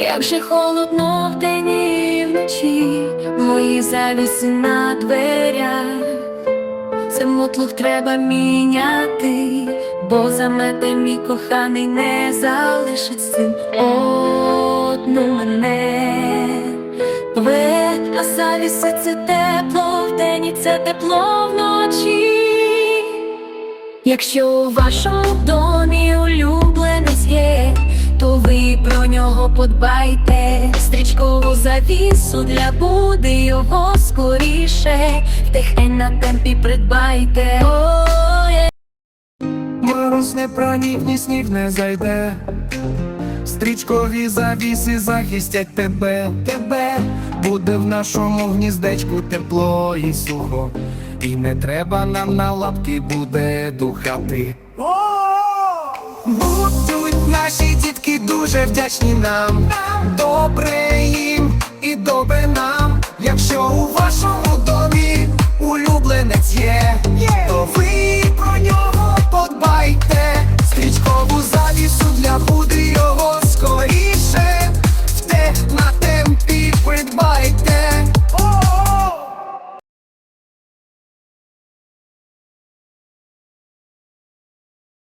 Як же холодно вдень і вночі, мої завіси на дверях. Це мотлух треба міняти, бо замете мій коханий не залишить син одну мене. Ви, а завіси це тепло вдень і це тепло вночі. Якщо у вашому домі про нього подбайте. Стрічкову завісу для буди його скоріше. Тихень на темпі придбайте. Мороз не пронігні, сніг не зайде. Стрічкові завіси захистять тебе, тебе буде в нашому гніздечку тепло і сухо. І не треба нам на лапки буде духати. дуже вдячні нам, добре їм і добре нам, якщо у вашому до